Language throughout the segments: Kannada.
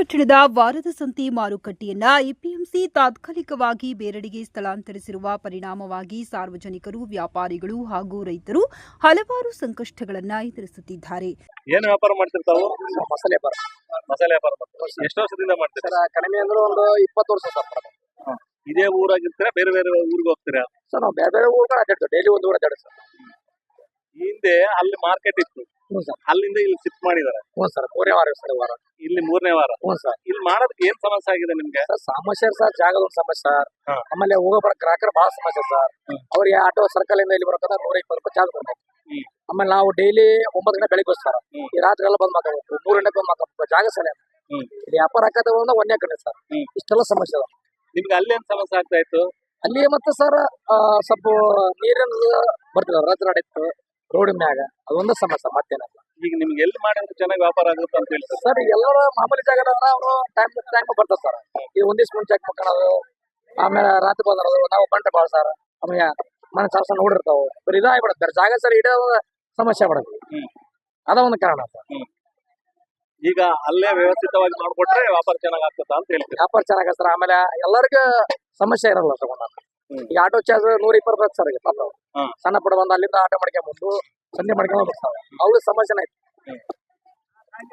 ಪಟ್ಟಣದ ವಾರದ ಸಂತೆ ಮಾರುಕಟ್ಟೆಯನ್ನ ಎಪಿಎಂಸಿ ತಾತ್ಕಾಲಿಕವಾಗಿ ಬೇರೆಡೆಗೆ ಸ್ಥಳಾಂತರಿಸಿರುವ ಪರಿಣಾಮವಾಗಿ ಸಾರ್ವಜನಿಕರು ವ್ಯಾಪಾರಿಗಳು ಹಾಗೂ ರೈತರು ಹಲವಾರು ಸಂಕಷ್ಟಗಳನ್ನು ಎದುರಿಸುತ್ತಿದ್ದಾರೆ. ಏನು ವ್ಯಾಪಾರ ಮಾಡ್ತಿರ್ತಾವೆ ಮಸಾಲೆ ವ್ಯಾಪಾರ. ಮಸಾಲೆ ವ್ಯಾಪಾರ ಮಾಡ್ತೀರಾ? ಎಷ್ಟು ವರ್ಷದಿಂದ ಮಾಡ್ತೀರಾ? ಸರ್ ಕಡಿಮೆ ಅಂದ್ರೆ ಒಂದು ಇಪ್ಪತ್ತು ವರ್ಷ ಸರ್ ಬರೋದು. ಇದೇ ಊರಾಗಿರ್ತೀರಾ ಬೇರೆ ಬೇರೆ ಊರಿಗೆ ಹೋಗ್ತೀರಾ? ಸರ್ ನಾವು ಬೇರೆ ಬೇರೆ ಊರುಗಳು ಅಡ್ಡಾಡ್ತೀವಿ ಡೈಲಿ ಒಂದು ಊರು ಅಡ್ಡಾಡ್ತೀವಿ ಸರ್. ಈ ಹಿಂದೆ ಅಲ್ಲಿ ಮಾರ್ಕೆಟ್ ಇತ್ತು. ಹ್ಞೂ ಸರ್. ಅಲ್ಲಿಂದ ಇಲ್ಲಿ ಶಿಫ್ಟ್ ಮಾಡಿದ್ದಾರೆ. ಹ್ಞೂ ಸರ್ ಮೂರನೇ ವಾರ ಸರ್ ವಾರ. ಇಲ್ಲಿ ಮೂರನೇ ವಾರ. ಹ್ಞೂ ಸರ್. ಇಲ್ಲಿ ಮಾಡೋದಕ್ಕೆ ಏನ್ ಸಮಸ್ಯೆ ಆಗಿದೆ ನಿಮ್ಗೆ? ಸರ್ ಸಮಸ್ಯೆ ಸರ್ ಜಾಗದ ಒಂದು ಸಮಸ್ಯೆ ಸರ್. ಆಮೇಲೆ ಹೋಗೋ ಬರೋ ಗ್ರಾಹಕರ ಬಹಳ ಸಮಸ್ಯೆ ಸರ್. ಅವ್ರಿಗೆ ಆಟೋ ಸರ್ಕಲ್ ಇಂದ ಇಲ್ಲಿ ಬರ್ಬೇಕಂದ್ರೆ ನೂರ ಇಪ್ಪತ್ತು ರೂಪಾಯಿ ಚಾರ್ಜ್ ಬರ್ಬೇಕು ಆಮೇಲೆ ನಾವು ಡೈಲಿ ಒಂಬತ್ತು ಗಂಟೆ ಬೆಳಿಗ್ಗೆ ಸರ್. ಈ ರಾತ್ರಿ ಎಲ್ಲ ಬಂದ್ ಮಾತಾಡ್ಬೇಕು ಮೂರು ಗಂಟೆ ಬಂದ್ ಮಾತಾಡ್ಬೇಕು ಜಾಗ ಸಲ ವ್ಯಾಪಾರ ಹಾಕದ ಒಂದು ಒಂದೇ ಕಡೆ ಸರ್. ಇಷ್ಟೆಲ್ಲ ಸಮಸ್ಯೆ ಅದ ನಿಮ್ಗೆ ಅಲ್ಲಿ ಏನ್ ಸಮಸ್ಯೆ ಆಗ್ತಾ ಇತ್ತು? ಅಲ್ಲಿ ಮತ್ತೆ ಸರ್ ಸ್ವಲ್ಪ ನೀರಿನ ಬರ್ತಿಲ್ಲ ರಾತ್ರಿ ನಡೆಯುತ್ತೆ. ರೋಡ್ ಮ್ಯಾಗ ಅದೊಂದು ಸಮಸ್ಯೆ ಮತ್ತೇನಲ್ಲ ಈಗ ನಿಮ್ಗೆ ಎಲ್ಲಿ ಮಾಡಿದ್ರೆ ಚೆನ್ನಾಗಿ ವ್ಯಾಪಾರ ಆಗುತ್ತೆ ಅಂತ ಹೇಳಿ ಸರ್? ಎಲ್ಲರೂ ಮಾಮೂಲಿ ಜಾಗ ಅವರು ಟೈಮ್ ಟೈಮ್ ಬರ್ತದೆ ಸರ್. ಈ ಒಂದಿಷ್ಟು ಮುಂಚೆ ಚೆಕ್ ಮಾಡ್ಕೊಳ್ಳೋದು ಆಮೇಲೆ ರಾತ್ರಿ ಬಂದಿರೋದು ನಾವು ಬಂಟೆ ಬಾಳ ಸರ್. ಆಮೇಲೆ ಮನೆ ಸಣ್ಣ ನೋಡಿರ್ತಾವೆ. ಬರೀ ಇದಾಗ್ಬಿಡುತ್ತೆ ಜಾಗ ಸರ್ ಇಡೋ ಸಮಸ್ಯೆ ಬಿಡುತ್ತೆ. ಅದ ಒಂದು ಕಾರಣ ಸರ್. ಈಗ ಅಲ್ಲೇ ವ್ಯವಸ್ಥಿತವಾಗಿ ನೋಡ್ಕೊಟ್ರೆ ವ್ಯಾಪಾರ ಚೆನ್ನಾಗ್ ಆಗ್ತದ ಅಂತ ಹೇಳಿ ವ್ಯಾಪಾರ ಚೆನ್ನಾಗ ಸರ್. ಆಮೇಲೆ ಎಲ್ಲರಿಗೂ ಸಮಸ್ಯೆ ಇರಲ್ಲ ಸರ್. ಹ್ಮ್. ಈಗ ಆಟೋ ಚಾರ್ಜ್ ನೂರ ಇಪ್ಪತ್ತು ರೂಪಾಯಿ ಸರ್ ಈಗ ಪಾಪ. ಸಣ್ಣ ಪಡ ಬಂದು ಅಲ್ಲಿಂದ ಆಟೋ ಮಾಡ್ಕೊಂಬಂದು ಸಂಜೆ ಮಾಡ್ಕೊಂಡು ಬರ್ತಾವೆ ಅವ್ರಿಗೆ ಸಮಸ್ಯೆನೇ ಆಯ್ತು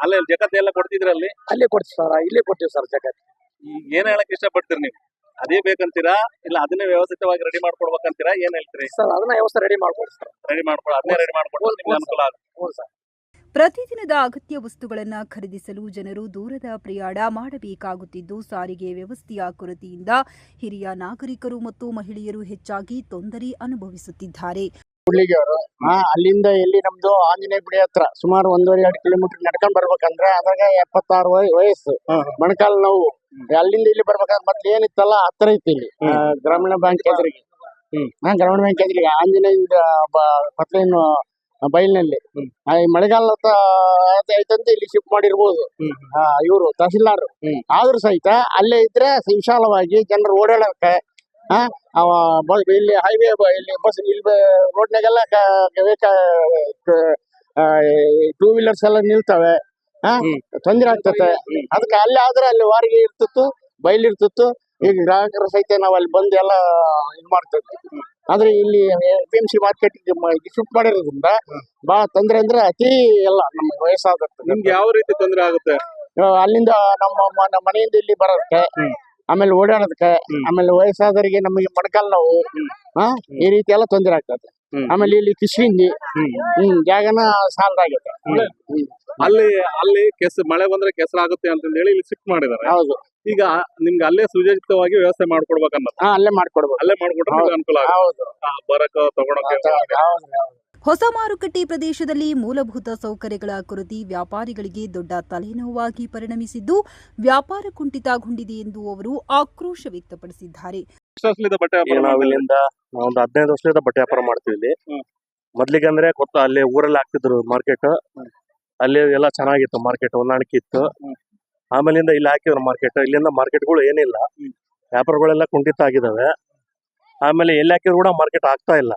ಅಲ್ಲೇ ಜಗತ್ತೆ ಎಲ್ಲ ಕೊಡ್ತಿದ್ರ ಅಲ್ಲಿ? ಅಲ್ಲಿ ಕೊಡ್ತೀವಿ ಸರ್ ಇಲ್ಲಿ ಕೊಡ್ತೀವಿ ಸರ್ ಜಗತ್ ಏನ್ ಹೇಳಕ್ ಇಷ್ಟಪಡ್ತೀರಿ ನೀವು? ಅದೇ ಬೇಕಂತೀರಾ? ಇಲ್ಲ ಅದನ್ನೇ ವ್ಯವಸ್ಥಿತವಾಗಿ ರೆಡಿ ಮಾಡ್ಕೊಡ್ಬೇಕಂತೀರಾ? ಏನ್ ಹೇಳ್ತೀರಿ? ಸರ್ ಅದನ್ನ ವ್ಯವಸ್ಥೆ ರೆಡಿ ಮಾಡ್ಕೊಡಿ ಸರ್. ರೆಡಿ ಮಾಡ್ಕೊಡಿ ಅದನ್ನೇ ರೆಡಿ ಮಾಡ್ಕೊಡಿ ನಿಮ್ಗೆ ಅನುಕೂಲ ಆಗುತ್ತೆ. ಹ್ಞೂ ಸರ್. ಪ್ರತಿದಿನದ ಅಗತ್ಯ ವಸ್ತುಗಳನ್ನು ಖರೀದಿಸಲು ಜನರು ದೂರದ ಪ್ರಯಾಣ ಮಾಡಬೇಕಾಗುತ್ತಿದ್ದು ಸಾರಿಗೆ ವ್ಯವಸ್ಥೆಯ ಕೊರತೆಯಿಂದ ಹಿರಿಯ ನಾಗರಿಕರು ಮತ್ತು ಮಹಿಳೆಯರು ಹೆಚ್ಚಾಗಿ ತೊಂದರೆ ಅನುಭವಿಸುತ್ತಿದ್ದಾರೆ. ಅಲ್ಲಿಂದ ಎಲ್ಲಿ ನಮ್ದು ಆಂಜನೇಯ ಗುಡಿ ಹತ್ರ ಸುಮಾರು ಒಂದೂವರೆ ಎರಡು ಕಿಲೋಮೀಟರ್ ನಡ್ಕೊಂಡ್ ಬರ್ಬೇಕಂದ್ರೆ ಅದ್ರಾಗ ಎಪ್ಪತ್ತಾರು ವಯ- ವಯಸ್ಸು ಮೊಣಕಾಲ್ ನೋವು. ಅಲ್ಲಿಂದ ಇಲ್ಲಿ ಬರ್ಬೇಕಾದ್ರೆ ಮತ್ತೆ ಏನಿತ್ತಲ್ಲ ಹತ್ರ ಐತಿ ಇಲ್ಲಿ. ಆ, ಗ್ರಾಮೀಣ ಬ್ಯಾಂಕ್ ಎದುರಿಗೆ. ಹ್ಮ್. ಹಾ ಗ್ರಾಮೀಣ ಬ್ಯಾಂಕ್ ಎದುರಿಗೆ. ಆಂಜನೇಯ ಪತ್ರೇನು ಬೈಲ್ನಲ್ಲಿ ಮಳೆಗಾಲದ ಈ ಮಳೆಗಾಲ ಐತಂತ ಇಲ್ಲಿ ಶಿಫ್ಟ್ ಮಾಡಿರ್ಬೋದು. ಇವರು ತಹಸೀಲ್ದಾರ್ ಆದ್ರೂ ಸಹಿತ ಅಲ್ಲೇ ಇದ್ರೆ ವಿಶಾಲವಾಗಿ ಜನರು ಓಡಾಡಕ್ಕೆ ಇಲ್ಲಿ ಹೈವೇ ಇಲ್ಲಿ ಬಸ್ ಇಲ್ಲಿ ರೋಡ್ನಾಗೆಲ್ಲ ಟೂ ವೀಲರ್ಸ್ ಎಲ್ಲ ನಿಲ್ತವೆ. ತೊಂದರೆ ತೊಂದ್ರೆ ಆಗ್ತತೆ. ಅದಕ್ಕೆ ಅಲ್ಲಿ ಆದ್ರೆ ಅಲ್ಲಿ ವಾರಿಗೆ ಇರ್ತಿತ್ತು ಬಯಲಿರ್ತಿತ್ತು ಈಗ ಗ್ರಾಹಕರ ಸಹಿತ ನಾವು ಅಲ್ಲಿ ಬಂದು ಎಲ್ಲ ಇದು ಮಾಡ್ತಿದ್ವಿ ಆದ್ರೆ ಇಲ್ಲಿ P M C market shift ಮಾಡಿರೋದ್ರಿಂದ ಬಹಳ ತೊಂದ್ರೆ ಅಂದ್ರೆ ಅತಿ ಎಲ್ಲ ನಮ್ಗೆ ವಯಸ್ಸಾಗುತ್ತೆ ನಿಮ್ಗೆ ಯಾವ ರೀತಿ ತೊಂದರೆ ಆಗುತ್ತೆ? ಅಲ್ಲಿಂದ ನಮ್ಮ ಮನೆಯಿಂದ ಇಲ್ಲಿ ಬರೋದಕ್ಕೆ ಆಮೇಲೆ ಓಡಾಡೋದಕ್ಕೆ ಆಮೇಲೆ ವಯಸ್ಸಾದವರಿಗೆ ನಮಗೆ ಮೊಣಕಾಲ್ ನೋವು ಆ ಈ ರೀತಿ ಎಲ್ಲ ತೊಂದರೆ ಆಗ್ತದೆ. ಆಮೇಲೆ ಇಲ್ಲಿ ಕಿಶ್ವಿಂದಿ ಹ್ಮ್. ಜಾಗನ ಸಾಲದ ಹ್ಮ್. ಅಲ್ಲಿ ಅಲ್ಲಿ ಕೆಸ ಮಳೆ ಬಂದ್ರೆ ಕೆಸರಾಗುತ್ತೆ ಅಂತ ಹೇಳಿ ಇಲ್ಲಿ ಶಿಫ್ಟ್ ಮಾಡಿದ್ದಾರೆ. ಹೌದು. ಈಗ ನಿಮ್ಗೆ ಅಲ್ಲೇ ಸುಜಾಜಿತವಾಗಿ ವ್ಯವಸ್ಥೆ ಮಾಡ್ಕೊಡ್ಬೇಕನ್ನೋದು. ಹಾ ಅಲ್ಲೇ ಮಾಡ್ಕೊಡ್ಬೇಕು ಅಲ್ಲೇ ಮಾಡ್ಕೊಟ್ರೆ ಅನುಕೂಲ ಹೌದು. ಬರಕ ತಗೊಳಕ್ಕೆ. ಹೊಸ ಮಾರುಕಟ್ಟೆ ಪ್ರದೇಶದಲ್ಲಿ ಮೂಲಭೂತ ಸೌಕರ್ಯಗಳ ಕೊರತೆ ವ್ಯಾಪಾರಿಗಳಿಗೆ ದೊಡ್ಡ ತಲೆನೋವಾಗಿ ಪರಿಣಮಿಸಿದ್ದು ವ್ಯಾಪಾರ ಕುಂಠಿತಗೊಂಡಿದೆ ಎಂದು ಅವರು ಆಕ್ರೋಶ ವ್ಯಕ್ತಪಡಿಸಿದ್ದಾರೆ. ಬಟ್ಟೆ ನಾವ್ ಇಲ್ಲಿಂದ ಒಂದು ಹದಿನೈದು ವರ್ಷದಿಂದ ಬಟ್ಟೆ ವ್ಯಾಪಾರ ಮಾಡ್ತೀವಿ ಇಲ್ಲಿ ಮೊದ್ಲಿಗೆ ಅಂದ್ರೆ ಕೊತ್ತ ಅಲ್ಲಿ ಊರಲ್ಲಿ ಹಾಕ್ತಿದ್ರು ಮಾರ್ಕೆಟ್ ಅಲ್ಲಿ ಎಲ್ಲ ಚೆನ್ನಾಗಿತ್ತು ಮಾರ್ಕೆಟ್ ಹೊಂದಾಣಿಕೆ ಇತ್ತು. ಆಮೇಲಿಂದ ಇಲ್ಲಿ ಹಾಕಿದ್ರು ಮಾರ್ಕೆಟ್ ಇಲ್ಲಿಂದ ಮಾರ್ಕೆಟ್ಗಳು ಏನಿಲ್ಲ. ವ್ಯಾಪಾರಗಳೆಲ್ಲ ಕುಂಠಿತ ಆಗಿದಾವೆ. ಆಮೇಲೆ ಎಲ್ಲಿ ಹಾಕಿದ್ರು ಕೂಡ ಮಾರ್ಕೆಟ್ ಆಗ್ತಾ ಇಲ್ಲ.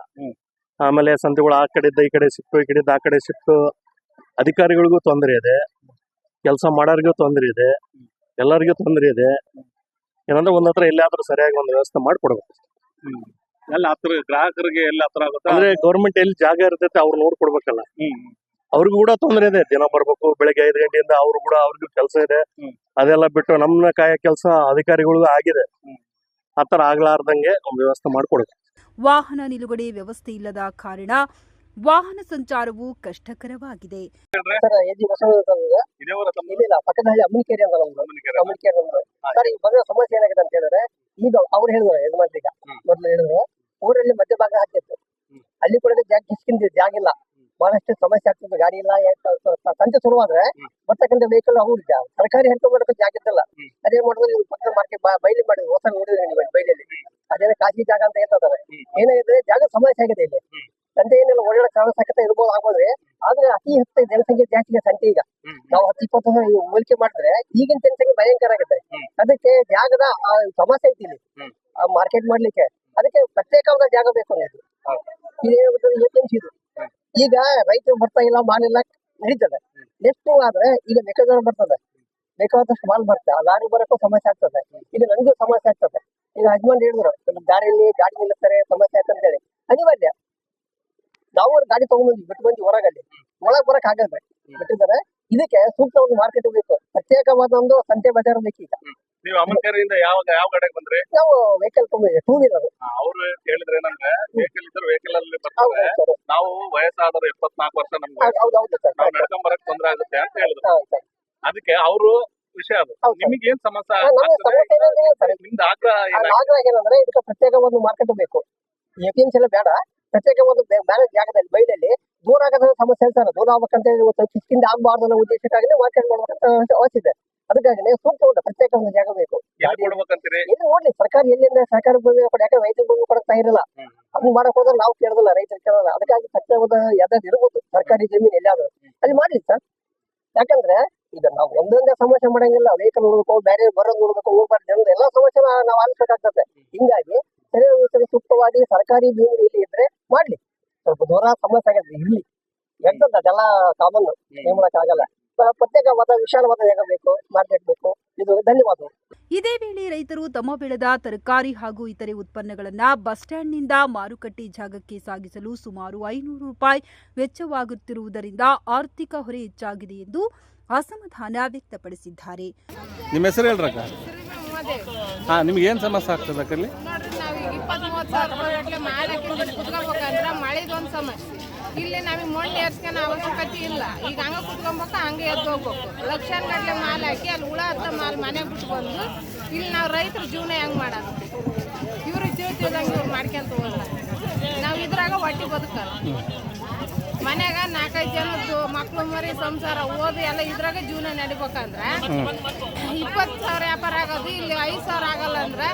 ಆಮೇಲೆ ಸಂತೆಗಳು ಆ ಕಡೆಯಿಂದ ಈ ಕಡೆ ಸಿಕ್ತು ಈ ಕಡೆಯಿಂದ ಆ ಕಡೆ ಸಿಕ್ತು ಅಧಿಕಾರಿಗಳಿಗೂ ತೊಂದರೆ ಇದೆ. ಕೆಲಸ ಮಾಡೋರಿಗೂ ತೊಂದರೆ ಇದೆ. ಎಲ್ಲರಿಗೂ ತೊಂದರೆ ಇದೆ. ಏನಂದ್ರೆ ಒಂದ್ ಹತ್ರ ಎಲ್ಲಾದ್ರೂ ಸರಿಯಾಗಿ ಒಂದು ವ್ಯವಸ್ಥೆ ಮಾಡ್ಕೊಡ್ಬೇಕು. ಎಲ್ಲ ಹತ್ರ ಗ್ರಾಹಕರಿಗೆ ಎಲ್ಲ ಹತ್ರ ಆಗುತ್ತೆ? ಅಂದ್ರೆ ಗೌರ್ಮೆಂಟ್ ಎಲ್ಲಿ ಜಾಗ ಇರ್ತೈತೆ ಅವ್ರು ನೋಡ್ಕೊಡ್ಬೇಕಲ್ಲ. ಅವ್ರಿಗೂ ಕೂಡ ತೊಂದರೆ ಇದೆ. ದಿನ ಬರ್ಬೇಕು ಬೆಳಗ್ಗೆ ಐದು ಗಂಟೆಯಿಂದ ಅವ್ರು ಕೂಡ ಅವ್ರಿಗೂ ಕೆಲಸ ಇದೆ. ಅದೆಲ್ಲ ಬಿಟ್ಟು ನಮ್ಮ ಕಾಯ ಕೆಲಸ ಅಧಿಕಾರಿಗಳಿಗೂ ಆಗಿದೆ. ಆತರ ಆಗ್ಲಾರ್ದಂಗೆ ಒಂದು ವ್ಯವಸ್ಥೆ ಮಾಡ್ಕೊಡ್ಬೇಕು. ವಾಹನ ನಿಲುಗಡೆ ವ್ಯವಸ್ಥೆ ಇಲ್ಲದ ಕಾರಣ ವಾಹನ ಸಂಚಾರವು ಕಷ್ಟಕರವಾಗಿದೆ. ಸಮಸ್ಯೆ ಏನಾಗಿದೆ ಅಂತ ಹೇಳಿದ್ರೆ ಈಗ ಅವ್ರು ಹೇಳಿದ್ರು ಯಜಮಾನ್ರೀಗ ಮೊದಲು ಮೊದ್ಲು ಹೇಳಿದ್ರು ಊರಲ್ಲಿ ಮಧ್ಯಭಾಗ ಹಾಕಿತ್ತು. ಅಲ್ಲಿ ಕೂಡ ಜಾಗ ಕಿಸ್ಕಿಂದ ಜಾಗ ಇಲ್ಲ. ಬಹಳಷ್ಟು ಸಮಸ್ಯೆ ಆಗ್ತದೆ ಗಾಡಿ ಇಲ್ಲ ಸಂಜೆ ಶುರುವಾದ್ರೆ. ಬರ್ತಕ್ಕಂಥ ವೆಹಿಕಲ್ ಅವ್ರು ಜಾ- ಸರ್ಕಾರಿ ಹೆಣ್ಕೊಂಡು ಜಾಗ ಇದ್ದಲ್ಲ. ಅದೇ ಮಾಡಿದ್ರೆ ನೀವು ಪಕ್ಕದ ಮಾರ್ಕೆಟ್ ಬೈಲಿ ಮಾಡಿ ಹೊಸ ನೋಡಿದ್ರೆ ಬೈಲಿಯಲ್ಲಿ ಅದೇನೋ ಖಾಸಗಿ ಜಾಗ ಅಂತ ಹೇಳ್ತಾರೆ. ಏನಾಗಿದೆ ಜಾಗ ಸಮಸ್ಯೆ ಆಗಿದೆ ಇಲ್ಲಿ. ಸಂತೆ ಏನೆಲ್ಲ ಒಳ್ಳೆ ಕಾರಣ ಸಕತ್ತ ಇರ್ಬೋದು ಆಗೋದ್ರೆ ಆದ್ರೆ ಅತಿ ಹೆಚ್ಚು ಜನಸಂಖ್ಯೆ ಜಾಸ್ತಿ ಸಂತೆ ಈಗ. ನಾವು ಹತ್ತು ಇಪ್ಪತ್ತು ಹೋಲಿಕೆ ಮಾಡಿದ್ರೆ ಈಗಿನ ಜನಸಂಖ್ಯೆ ಭಯಂಕರ ಆಗುತ್ತೆ. ಅದಕ್ಕೆ ಜಾಗದ ಸಮಸ್ಯೆ ಐತಿ ಇಲ್ಲಿ. ಮಾರ್ಕೆಟ್ ಮಾಡ್ಲಿಕ್ಕೆ. ಅದಕ್ಕೆ ಪ್ರತ್ಯೇಕವಾದ ಜಾಗ ಬೇಕು ಅನ್ನೋದು. ಇದು. ಈಗ ರೈತರು ಬರ್ತಾ ಇಲ್ಲ ಮಾಲಿಲ್ಲ ನಡೀತದೆ. ನೆಕ್ಸ್ಟ್ ಆದ್ರೆ ಈಗ ಮೆಕ್ಕೆಜೋಳ ಬರ್ತದೆ. ಬೇಕಾದಷ್ಟು ಮಾಲ್ ಬರ್ತದೆ ಆ ಲಾರಿ ಬರೋಕ್ಕೂ ಸಮಸ್ಯೆ ಆಗ್ತದೆ. ಇದು ನನಗೂ ಸಮಸ್ಯೆ ಆಗ್ತದೆ. ಈಗ ಹಜ್ಮಾನ್ ಹೇಳಿದ್ರು ದಾರಿಯಲ್ಲಿ ಗಾಡಿ ನಿಲ್ಲಿಸ್ತಾರೆ ಸಮಸ್ಯೆ ಅಂತ ಹೇಳಿ ಅನಿವಾರ್ಯ. ನಾವು ಗಾಡಿ ತಗೊಂಡ್ಬಂದ್ವಿ ಬಿಟ್ಟು ಬಂದ್ವಿ ಹೊರಗಲ್ಲಿ ಒಳಗ್ ಬರಕ್ ಆಗಲ್ಲ. ಬಿಟ್ಟಿದ್ದಾರೆ. ಇದಕ್ಕೆ ಸೂಕ್ತ ಒಂದು ಮಾರ್ಕೆಟ್ ಬೇಕು. ಪ್ರತ್ಯೇಕವಾದ ಒಂದು ಸಂತೆ ಬಜಾರ್ ಬೇಕು ಈಗ. ನೀವು ಅಮನ್ಕೆರೆಯಿಂದ ಯಾವ ಯಾವ ಕಡೆಗೆ ಬಂದ್ರೆ? ನಾವು ವೆಹಿಕಲ್ ಟೂ ವೀಲರ್ ಅವ್ರು ಹೇಳಿದ್ರೆ ಏನಂದ್ರೆ ವೆಹಿಕಲ್ ಇದ್ರೆ ವೆಹಿಕಲ್ ಅಲ್ಲಿ ಬರ್ತಾರೆ. ನಾವು ವಯಸ್ಸಾದ್ರೆ ಎಪ್ಪತ್ನಾಲ್ಕು ವರ್ಷ ನಮ್ಗೆ. ನಾವು ನಡ್ಕೊಂಡ್ ಬರಕ್ ತೊಂದ್ರೆ ಆಗುತ್ತೆ ಅಂತ ಹೇಳಿದ್ರು. ಅದಕ್ಕೆ ಅವರು ವಿಷಯ ಅದು. ನಿಮಗೆ ಏನ್ ಸಮಸ್ಯೆ ನಮಗೆ ನಿಮ್ದು ಆಗ್ರಹ ಆಗ್ರಹ ಏನಂದ್ರೆ ಇದಕ್ಕೆ ಪ್ರತ್ಯೇಕ ಒಂದು ಮಾರ್ಕೆಟ್ ಬೇಕು. ಎಪಿಎಂಸಿ ಎಲ್ಲ ಬೇಡ. ಪ್ರತ್ಯೇಕ ಒಂದು ಬೇರೆ ಜಾಗದಲ್ಲಿ ಬೈಲಲ್ಲಿ ದೂರ ಆಗದ ಸಮಸ್ಯೆ ಹೇಳ್ತಾರೆ ದೂರ ಆಗ್ಬೇಕಂತ ಹೇಳಿ ಇವತ್ತು ಚಿಕ್ಕಿಂದ ಆಗ್ಬಾರ್ದು ಅನ್ನೋ ಉದ್ದೇಶಕ್ಕಾಗಿ ಮಾರ್ಕೆಟ್ ಮಾಡ್ಬೇಕಂತ ಅವಶ್ಯ ಅದಕ್ಕಾಗಿ ಸೂಕ್ತ ಒಂದು ಪ್ರತ್ಯೇಕ ಒಂದು ಜಾಗ ಬೇಕು. ಇದು ನೋಡ್ಲಿ ಸರ್ಕಾರ ಎಲ್ಲಿಂದ ಸರ್ಕಾರ ಭೂಮಿ ಕೊಡ ಯಾಕಂದ್ರೆ ರೈತರ ಭೂಮಿ ಕೊಡಕ್ತಾ ಇರಲ್ಲ. ಅದನ್ನ ಮಾಡಕ್ ಹೋದ್ರೆ ನಾವು ಕೇಳೋದಿಲ್ಲ ರೈತರು ಕೇಳೋಲ್ಲ ಅದಕ್ಕಾಗಿ ಸತ್ಯವಾದ ಯಾವ್ದಾದ್ರು ಇರ್ಬೋದು ಸರ್ಕಾರಿ ಜಮೀನು ಎಲ್ಲಾದ್ರು ಅಲ್ಲಿ ಮಾಡ್ಲಿ ಸರ್. ಯಾಕಂದ್ರೆ ಈಗ ನಾವು ಒಂದೊಂದೇ ಸಮಸ್ಯೆ ಮಾಡಂಗಿಲ್ಲ ವೆಹಿಕಲ್ ನೋಡ್ಬೇಕು ಬೇರೆ ಬರೋದು ನೋಡ್ಬೇಕು ಹೋಗ್ಬಾರ್ದು. ಜನರು ಎಲ್ಲಾ ಸಮಸ್ಯೆ ನಾವು ಆಲಿಸ್ಬೇಕಾಗ್ತದೆ. ಹಿಂಗಾಗಿ ಸರಿಯಾದ ಸೂಕ್ತವಾಗಿ ಸರ್ಕಾರಿ ಭೂಮಿ ಇಲ್ಲಿ ಇದ್ರೆ ಸ್ವಲ್ಪ ದೂರ ಸಮಸ್ಯೆ ಆಗೈತೆ ಇರ್ಲಿ. ಎಂತದ್ದು ಅದೆಲ್ಲ ಕಾಮನ್ ಏನ್ ಮಾಡಕ್ ಆಗಲ್ಲ. ಪ್ರತ್ಯೇಕವಾದ ವಿಶಾಲವಾದ ಜಾಗ ಬೇಕು ಮಾರ್ಕೆಟ್ ಬೇಕು ಇದು ಧನ್ಯವಾದ. ಇದೇ ವೇಳೆ ರೈತರು ತಮ್ಮ ಬೆಳೆದ ತರಕಾರಿ ಹಾಗೂ ಇತರೆ ಉತ್ಪನ್ನಗಳನ್ನು ಬಸ್ ಸ್ಟ್ಯಾಂಡ್ನಿಂದ ಮಾರುಕಟ್ಟೆ ಜಾಗಕ್ಕೆ ಸಾಗಿಸಲು ಸುಮಾರು ಐನೂರು ರೂಪಾಯಿ ವೆಚ್ಚವಾಗುತ್ತಿರುವುದರಿಂದ ಆರ್ಥಿಕ ಹೊರೆ ಹೆಚ್ಚಾಗಿದೆ ಎಂದು ಅಸಮಾಧಾನ ವ್ಯಕ್ತಪಡಿಸಿದ್ದಾರೆ. ನಿಮ್ಮ ಹೆಸರು ಹೇಳ್ರಕ್ಕ? ಹಾ ನಿಮ್ಗೆ ಏನ್ ಸಮಸ್ಯೆ ಆಗ್ತದೆ ಇಪ್ಪತ್ತ್ ಮೂವತ್ತು ಸಾವಿರ ರೂಪಾಯಿ ಗಟ್ಟಲೆ ಮಾಡಿ ಹಾಕಿದ್ರೆ ಕುತ್ಕೋಬೇಕಂದ್ರೆ ಮಳೆದೊಂದು ಸಮಸ್ಯೆ ಇಲ್ಲಿ ನಮಗೆ ಮಣ್ಣು ಏರ್ಸ್ಕೊಳೋ ಅವಶ್ಯಕತೆ ಇಲ್ಲ. ಈಗ ಹಂಗೆ ಕುತ್ಕೊಬೇಕು, ಹಂಗೆ ಎದ್ದು ಹೋಗ್ಬೇಕು. ಲಕ್ಷಾನ್ ಗಟ್ಟಲೆ ಮಾಲ್ ಹಾಕಿ ಅಲ್ಲಿ ಹುಳ ಹತ್ತ ಮಾಲ್ ಮನೆಗೆ ಬಿಟ್ಕೊಂಡು ಇಲ್ಲಿ ನಾವು ರೈತರ ಜೀವನ ಹೆಂಗೆ ಮಾಡೋದು? ಇವ್ರಿಗೆ ಜೀವ ತಿಳಿದಂಗೆ ಇವ್ರು ಮಾಡ್ಕೊಂತ ಹೋಗಲ್ಲ ನಾವು ಇದ್ರಾಗ ಹೊಟ್ಟೆ ಬದುಕಲ್ಲ ಮನ್ಯಾಗ ನಾಲ್ಕೈದು ಜನದ್ದು ಮಕ್ಳು ಮರಿ ಸಂಸಾರ ಓದಿ ಎಲ್ಲ ಇದ್ರಾಗ ಜೀವನ ನಡಿಬೇಕಂದ್ರೆ ಇಪ್ಪತ್ತು ಸಾವಿರ ವ್ಯಾಪಾರ ಆಗೋದು ಇಲ್ಲಿ ಐದು ಸಾವಿರ ಆಗಲ್ಲ ಅಂದ್ರೆ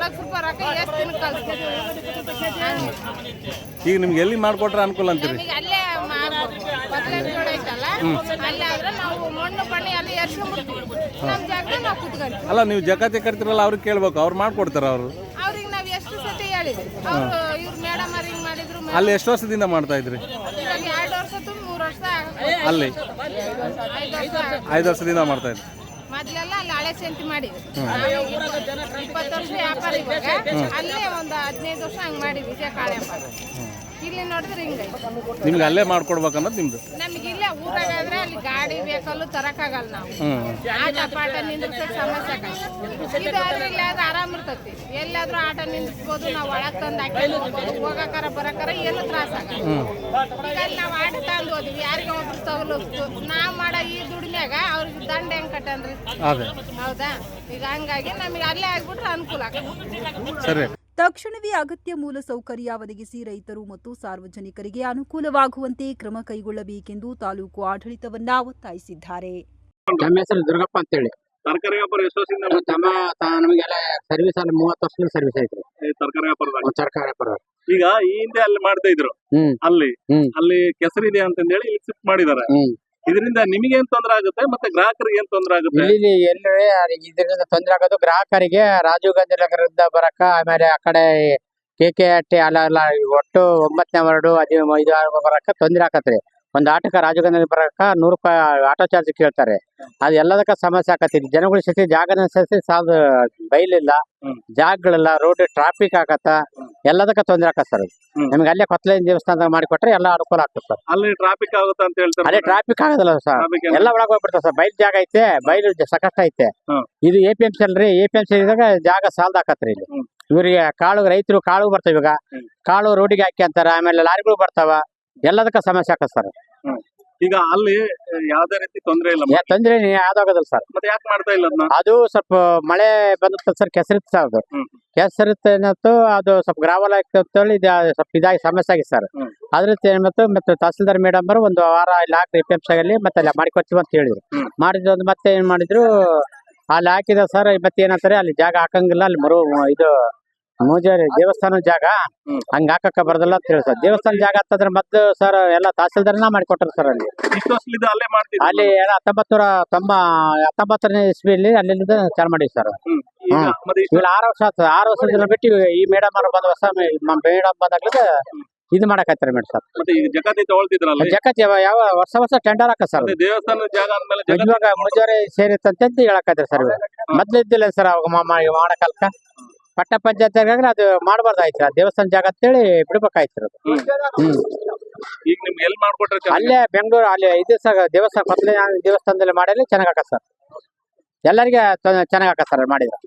ಲಕ್ಷ ರೂಪಾಯಿ ರೊಕ್ಕ ಎಷ್ಟು ದಿನ ಕಲ್ಸ್ತೀವಿ ಈಗ ನಿಮ್ಗೆ ಎಲ್ಲಿ ಮಾಡ್ಕೊಟ್ರೆ ಅನುಕೂಲ ಅಂತೀರಿ? ನಮಗೆ ಅಲ್ಲೇ ಬದಲಾವಣೆ ಐತಲ್ಲ ಅಲ್ಲೇ ಆದ್ರೆ ನಾವು ಮಣ್ಣು ಅಲ್ಲಿ ಎರ್ಸ್ಕೊಂಡ್ಬಿಡ್ತೀವಿ. ನಮ್ಮ ನಾವು ಅಲ್ಲ ನೀವು ಜಕಾತಿ ಕಟ್ತಿರಲ್ಲ ಅವ್ರಿಗೆ ಕೇಳ್ಬೇಕು. ಅವ್ರು ಮಾಡ್ಕೊಡ್ತಾರ ಅವರು. ಅವ್ರಿಗೆ ನಾವು ಎಷ್ಟು ಸತಿ ಹೇಳಿದ್ವಿ. ಅವರು ಇವ್ರು ಮೇಡಮ್ ಅಲ್ಲಿ ಎಷ್ಟು ವರ್ಷದಿಂದ ಮಾಡ್ತಾ ಇದ್ರಿ? ಅಲ್ಲಿ. ಐದು ವರ್ಷ ವರ್ಷದಿಂದ ಮಾಡ್ತಾ ಇದ್ರಿ. ಮೊದ್ಲೆಲ್ಲ ಅಲ್ಲಿ ಹಳೆ ಸಂತಿ ಮಾಡಿದ್ವಿ. ಇಪ್ಪತ್ತು ವರ್ಷ ವ್ಯಾಪಾರ ಇವಾಗ. ಅಲ್ಲೇ ಒಂದು ಹದಿನೈದು ವರ್ಷ ಹಂಗೆ ಮಾಡಿದ್ವಿ ಇದೇ ಕಾಳು ಇಲ್ಲಿ ನೋಡಿದ್ರೆ ಹಿಂಗೈತೆ. ನಿಮ್ಗೆ ಅಲ್ಲೇ ಮಾಡ್ಕೊಡ್ಬೇಕನ್ನೋದು ನಿಮ್ದು? ನಮಗೆ ಊರಾಗಾದ್ರೆ ಅಲ್ಲಿ ಗಾಡಿ ಬೇಕಲ್ಲು ತರಕಾಗಲ್ಲ ನಾವು. ಆಟ ಪಾಠ ನಿಂದ್ರಿಸಕ್ ಸಮಸ್ಯೆ ಆಗಲ್ಲ. ಆರಾಮ್ ಇರ್ತೈತಿ. ಎಲ್ಲಾದ್ರೂ ಆಟ ನಿಂದಿಸ್ಬೋದು ನಾವು ಒಳಗ್ ತಂದು ಹಾಕಿ ಹೋಗಕಾರ ಬರಕಾರ ಏನು ತ್ರಾಸ ಆಗಲ್ಲ. ಈಗ ಅಲ್ಲಿ ನಾವು ಆಟ ತಂದು ಹೋದ್ವಿ. ಯಾರಿಗೆ ಒಬ್ರು ತಗೊಲೋಸ್ತು ನಾವ್ ಮಾಡೋ ಈ ದುಡಿಮ್ಯಾಗ ಅವ್ರಿಗೆ ದಂಡ ಹೆಂಗ್ ಕಟ್ಟನ್ರಿ ಹೌದಾ? ಈಗ ಹಂಗಾಗಿ ನಮಗೆ ಅಲ್ಲೇ ಆಗ್ಬಿಟ್ರೆ ಅನುಕೂಲ ಸರಿ. ತಕ್ಷಣವೇ ಅಗತ್ಯ ಮೂಲಸೌಕರ್ಯ ಒದಗಿಸಿ ರೈತರು ಮತ್ತು ಸಾರ್ವಜನಿಕರಿಗೆ ಅನುಕೂಲವಾಗುವಂತೆ ಕ್ರಮ ಕೈಗೊಳ್ಳಬೇಕೆಂದು ತಾಲೂಕು ಆಡಳಿತವನ್ನ ಒತ್ತಾಯಿಸಿದ್ದಾರೆ. ನಮ್ಮ ಹೆಸರು ದುರ್ಗಪ್ಪ ಅಂತೇಳಿ. ತರಕಾರಿ ವ್ಯಾಪಾರ ನಮ್ಮ ತಮ್ಮ ತ- ನಮಗೆಲ್ಲ ಸರ್ವಿಸ್ ಅಲ್ಲಿ ಮೂವತ್ತು ವರ್ಷದಿಂದ ಸರ್ವಿಸ್ ಐತ್ರಿ. ತರಕಾರಿ ವ್ಯಾಪಾರದಾಗ? ಒಂದ್ ಸರ್ಕಾರ ವ್ಯಾಪಾರ ಈಗ ಈ ಹಿಂದೆ ಅಲ್ಲಿ ಮಾಡ್ತಾ ಇದ್ರು. ಹ್ಮ್. ಅಲ್ಲಿ ಹ್ಮ್. ಅಲ್ಲಿ ಕೆಸರಿದೆ ಅಂತಂದೇಳಿ ಇಲ್ಲಿ ಶಿಫ್ಟ್ ಮಾಡಿದಾರೆ ಹ್ಮ್. ಇದರಿಂದ ನಿಮಗೆ ಏನ್ ತೊಂದರೆ ಆಗುತ್ತೆ? ಮತ್ತೆ ಗ್ರಾಹಕರಿಗೆ ಏನ್ ತೊಂದರೆ ಆಗುತ್ತೆ? ಇಲ್ಲಿ ಎಲ್ಲೇ ಇದರಿಂದ ತೊಂದರೆ ಆಗೋದು? ಗ್ರಾಹಕರಿಗೆ ರಾಜೀವ್ ಗಾಂಧಿ ನಗರದಿಂದ ಬರಕ ಆಮೇಲೆ ಆ ಕಡೆ ಕೆ ಕೆ ಹಟ್ಟಿ ಅಲ್ಲ ಅಲ್ಲ ಒಟ್ಟು ಒಂಬತ್ತನೇ ವಾರ್ಡು ಅದೇ ಇದು ಬರಕ ತೊಂದರೆ ಆಕತ್ರಿ. ಒಂದ್ ಆಟೋಕ ರಾಜೀವ್ ಗಾಂಧಿ ಬರಕ ನೂರು ರೂಪಾಯಿ ಆಟೋ ಚಾರ್ಜ್ ಕೇಳ್ತಾರೆ. ಅದು ಎಲ್ಲದಕ್ಕ ಸಮಸ್ಯೆ ಆಕತಿ. ಜನಗಳ ಸತಿ ಜಾಗನ ಸತಿ ಸಾಲ ಬೈಲಿಲ್ಲ ಇಲ್ಲ ಜಾಗಗಳಿಲ್ಲ ರೋಡ್ ಟ್ರಾಫಿಕ್ ಆಗತ್ತ ಎಲ್ಲದಕ್ಕ ತೊಂದರೆ ಆಕತ್ ಸರ್ ನಿಮ್ಗೆ ಅಲ್ಲೇ ಕೊತ್ಲೇನ್ ದೇವಸ್ಥಾನದಾಗ ಮಾಡಿಕೊಟ್ರೆ ಎಲ್ಲ ಅನುಕೂಲ ಆಗ್ತದೆ ಸರ್. ಅಲ್ಲಿ ಟ್ರಾಫಿಕ್ ಆಗುತ್ತೆ ಅಂತ ಅದೇ ಹೇಳ್ತಾರೆ ಟ್ರಾಫಿಕ್ ಆಗೋದಿಲ್ಲ ಸರ್. ಎಲ್ಲ ಒಳಗ್ ಹೋಗ್ಬಿಡ್ತಾವ ಸರ್. ಬೈಲ್ ಜಾಗ ಐತೆ ಬೈಲು ಸಕಷ್ಟ ಸಾಕಷ್ಟು ಐತೆ ಇದು ಎ ಪಿ ಎಂ ಸಿ ಅಲ್ರಿ. ಎ ಪಿ ಎಂ ಸಿ ಇದ್ದಾಗ ಜಾಗ ಸಾಲ್ದಾಕತ್ರಿ ಇಲ್ಲಿ. ಇವರಿಗೆ ಕಾಳು ರೈತರು ಕಾಳು ಬರ್ತಾವ ಈಗ ಕಾಳು ರೋಡಿಗೆ ಹಾಕಿ ಅಂತಾರ ಆಮೇಲೆ ಲಾರಿಗಳು ಬರ್ತಾವ. ಎಲ್ಲದಕ್ಕ ಸಮಸ್ಯೆ ಆಕತ್ ಸರ್. ಈಗ ಅಲ್ಲಿ ಯಾವ್ದೇ ರೀತಿ ತೊಂದರೆ ಇಲ್ಲ ಯಾ ತೊಂದ್ರೆ ಯಾವ್ದಾಗದಲ್ಲ ಸರ್. ಮತ್ತೆ ಯಾಕೆ ಮಾಡ್ತಾ ಇಲ್ಲ ಅದನ್ನ? ಅದು ಸ್ವಲ್ಪ ಮಳೆ ಬಂದಿತ್ತು ಸರ್ ಕೆಸರಿತ್ತು ಸರ್ ಅದು. ಹ್ಮ್. ಕೆಸರಿತ್ತು ಏನತ್ತು ಅದು ಸ್ವಲ್ಪ ಗ್ರಾವಲ್ ಅಂತ ಇದು ಸ್ವಲ್ಪ ಇದಾಗಿ ಸಮಸ್ಯೆ ಆಗಿದೆ ಸರ್. ಹ್ಮ್. ಅದ್ರದ್ದು ಏನ್ಮತ್ತು ಮತ್ತೆ ತಹಸೀಲ್ದಾರ್ ಮೇಡಮ್ ಅವರು ಒಂದು ವಾರ ಇಲ್ಲಿ ಹಾಕಿ ಪಿ ಅಲ್ಲಿ ಮತ್ತೆ ಅಲ್ಲಿ ಮಾಡಿಕೊಡ್ತೀವಿ ಅಂತ ಹೇಳಿದ್ರು. ಹ್ಮ್. ಮಾಡಿದ್ರು ಮತ್ತೆ ಏನ್ ಮಾಡಿದ್ರು ಅಲ್ಲಿ ಹಾಕಿದ ಸರ್ ಮತ್ತೆ ಏನಂತಾರೆ ಅಲ್ಲಿ ಜಾಗ ಹಾಕಂಗಿಲ್ಲ ಅಲ್ಲಿ ಮರು ಇದು ಮೂಜಾರಿ ದೇವಸ್ಥಾನ ಜಾಗ. ಹಂಗ ಹಾಕಕ್ಕ ಬರೋದಿಲ್ಲ ಅಂತ ಸರ್. ದೇವಸ್ಥಾನ ಜಾಗ ಹತ್ತಂದ್ರೆ ಮತ್ತೆ ಸರ್ ಎಲ್ಲ ತಹಸೀಲ್ದಾರ್ನ ಮಾಡಿಕೊಟ್ರು ಸರ್ ಅಲ್ಲಿ. ಅಲ್ಲೇ ಹತ್ತೊಂಬತ್ತು ನೂರ ತೊಂಬ ಹತ್ತೊಂಬತ್ತನೇ ಇಸ್ವಿಯಲ್ಲಿ ಅಲ್ಲಿಂದ ಚಾಲು ಮಾಡಿ ಸರ್. ಹ್ಮ್. ಆರು ವರ್ಷ ಆಗ್ತದೆ ಆರು ವರ್ಷ ದಿನ ವರ್ಷದಿಂದ ಬಿಟ್ಟು ಈ ಮೇಡಮ್ ಅವ್ರು ಬಂದ ಹೊಸ ಮೇಡಮ್ ಬಂದಾಗ್ಲಿಂದ ಇದು ಮಾಡಕತ್ತಾರೆ ಮೇಡಮ್ ಸರ್. ಮತ್ತೆ ಈಗ ಜಕಾತಿ ತಗೊಳ್ತಿದ್ರಲ್ಲ ಜಗತ್ ಯಾವ ವರ್ಷ ವರ್ಷ ಟೆಂಡರ್ ಹಾಕ ಸರ್. ಇವಾಗ ಮುಜಾರಿ ಸೇರಿತ್ತಂತ ಹೇಳಕತ್ತಾರೆ ಸರ್ ಇವಾಗ. ಮೊದ್ಲಿದ್ದಿಲ್ಲ ಸರ್ ಅವಾಗ ಮಾಮ ಮಾಡಕಲ್ಕ? ಪಟ್ಟ ಪಂಚಾಯತ್ ಅದು ಮಾಡಬಾರ್ದಾಯ್ತು. ಆ ದೇವಸ್ಥಾನ ಜಾಗ ಅಂತೇಳಿ ಬಿಡ್ಬೇಕಾಯ್ತು ಅದು ಈಗ ನಿಮ್ಗೆ ಎಲ್ಲಿ ಮಾಡ್ಕೊಟ್ರೆ ಅಲ್ಲೇ ಬೆಂಗಳೂರು ಅಲ್ಲಿ ಇದು ಸರ್ ದೇವಸ್ಥಾನ ಮೊದಲೇ ದೇವಸ್ಥಾನದಲ್ಲಿ ಮಾಡಲಿ ಚೆನ್ನಾಗ್ ಹಾಕ ಸರ್. ಎಲ್ಲರಿಗೆ ಚೆನ್ನಾಗ್ ಹಾಕ ಸರ್ ಮಾಡಿದ್ರೆ.